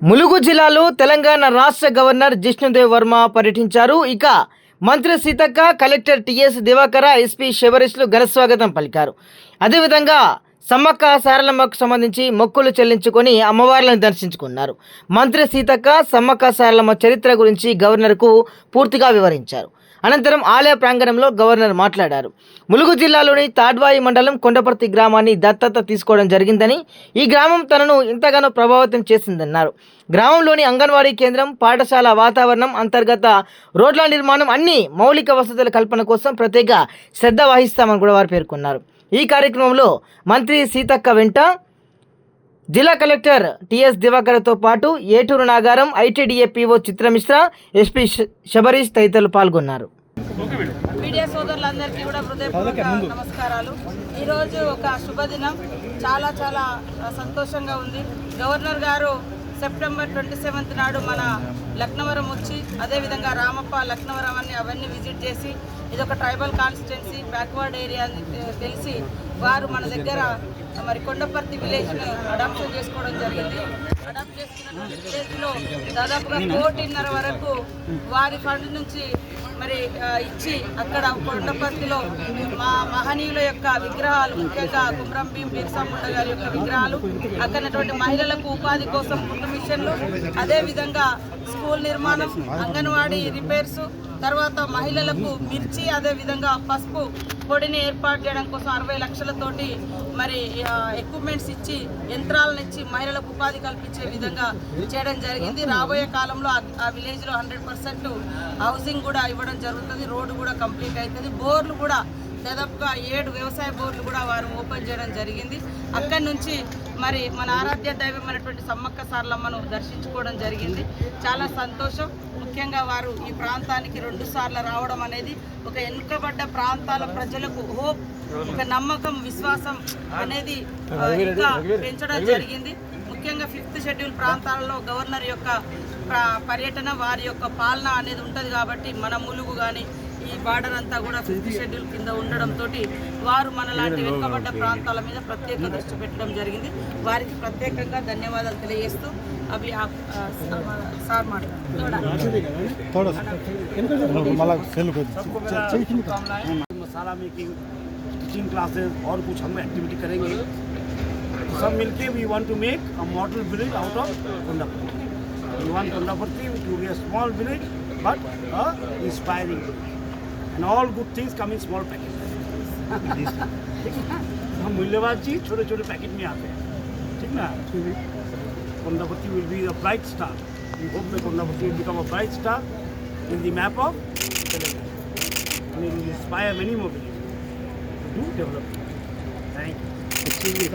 ములుగు జిల్లాలో తెలంగాణ రాష్ట్ర గవర్నర్ జిష్ణుదేవ్ వర్మ పర్యటించారు. ఇక మంత్రి Seethakka collector TS Divakara SP శివరేష్లు ఘనస్వాగతం పలికారు. అదేవిధంగా సమ్మక్క సారలమ్మకు సంబంధించి మొక్కులు చెల్లించుకొని అమ్మవార్లను దర్శించుకున్నారు. మంత్రి సీతక్క సమ్మక్క సారలమ్మ చరిత్ర గురించి గవర్నర్కు పూర్తిగా వివరించారు. అనంతరం ఆలయ ప్రాంగణంలో గవర్నర్ మాట్లాడారు. ములుగు జిల్లాలోని తాడ్వాయి మండలం కొండపర్తి గ్రామాన్ని దత్తత తీసుకోవడం జరిగిందని ఈ గ్రామం తనను ఎంతగానో ప్రభావితం చేసిందన్నారు. గ్రామంలోని అంగన్వాడీ కేంద్రం పాఠశాల వాతావరణం అంతర్గత రోడ్ల నిర్మాణం అన్ని మౌలిక వసతుల కల్పన కోసం ప్రత్యేక శ్రద్ధ వహిస్తామని కూడా వారు పేర్కొన్నారు. ఈ కార్యక్రమంలో మంత్రి సీతక్క వెంట జిల్లా కలెక్టర్ టిఎస్ దివాకర్తో పాటు Eturu Nagaram ITDA PO Chitra Mishra SP శ- శబరీష్ తదితరులు పాల్గొన్నారు. మీడియా సోదరులందరికీ కూడా హృదయపూర్వక నమస్కారాలు. ఈరోజు ఒక శుభదినం. చాలా చాలా సంతోషంగా ఉంది. గవర్నర్ గారు సెప్టెంబర్ ట్వంటీ సెవెంత్ నాడు మన లక్నవరం వచ్చి అదేవిధంగా రామప్ప లక్నవరం అన్ని అవన్నీ విజిట్ చేసి ఇది ఒక ట్రైబల్ కాన్స్టిట్యున్సీ బ్యాక్వర్డ్ ఏరియా అని తెలిసి వారు మన దగ్గర మరి కొండపర్తి విలేజ్ను అడాప్షన్ చేసుకోవడం జరిగింది. అడాప్ట్ చేసుకున్నటువంటి విలేజ్లో దాదాపుగా కోటిన్నర వరకు వారి ఫండ్ నుంచి మరి ఇచ్చి అక్కడ కొండపర్తిలో మా మహనీయుల యొక్క విగ్రహాలు ముఖ్యంగా కుమ్రం భీం బిర్సా గారి యొక్క విగ్రహాలు అక్కడ మహిళలకు ఉపాధి కోసం కుటుంబ మిషన్లు అదేవిధంగా స్కూల్ నిర్మాణం అంగన్వాడీ రిపేర్స్ తర్వాత మహిళలకు మిర్చి అదేవిధంగా పసుపు పొడిని ఏర్పాటు చేయడం కోసం అరవై లక్షలతోటి మరి ఎక్విప్మెంట్స్ ఇచ్చి యంత్రాలను ఇచ్చి మహిళలకు ఉపాధి కల్పించే విధంగా చేయడం జరిగింది. రాబోయే కాలంలో ఆ- విలేజ్లో హండ్రెడ్ పర్సెంట్ హౌసింగ్ కూడా ఇవ్వడం జరుగుతుంది. రోడ్డు కూడా కంప్లీట్ అవుతుంది బోర్లు కూడా దాదాపుగా ఏడు వ్యవసాయ బోర్లు కూడా వారు ఓపెన్ చేయడం జరిగింది. అక్కడి నుంచి మరి మన ఆరాధ్య దైవమైనటువంటి సమ్మక్క సార్లమ్మను దర్శించుకోవడం జరిగింది. చాలా సంతోషం. ముఖ్యంగా వారు ఈ ప్రాంతానికి రెండు సార్లు రావడం అనేది ఒక వెనుకబడ్డ ప్రాంతాల ప్రజలకు హోప్ ఒక నమ్మకం విశ్వాసం అనేది ఇంకా పెంచడం జరిగింది. ముఖ్యంగా ఫిఫ్త్ షెడ్యూల్ ప్రాంతాలలో గవర్నర్ యొక్క ప్ర- పర్యటన వారి యొక్క పాలన అనేది ఉంటుంది కాబట్టి మన ములుగు కానీ ఈ బార్డర్ అంతా కూడా ఫిఫ్త్ షెడ్యూల్ కింద ఉండడంతో వారు మన లాంటి వెనుకబడ్డ ప్రాంతాల మీద ప్రత్యేక దృష్టి పెట్టడం జరిగింది వారికి ప్రత్యేకంగా ధన్యవాదాలు తెలియజేస్తూ అవి ఆ- ఆ, సార్ మాట్లాడుతున్నారు मसाला मेकिंग टीचिंग क्लासेस और कुछ हम एक्टिविटी करेंगे सब मिलके we want to make a model village out of Kondapatti we want Kondapatti to be a small village but a inspiring and all good things come in small packet हम मूल्यवान चीज़ छोटे छोटे पैकेट में आते हैं ठीक ना Kondapati will be a bright star. We hope that Kondapati will become a bright star in the map of Telangana. And it will inspire many more villages to do development. Thank you.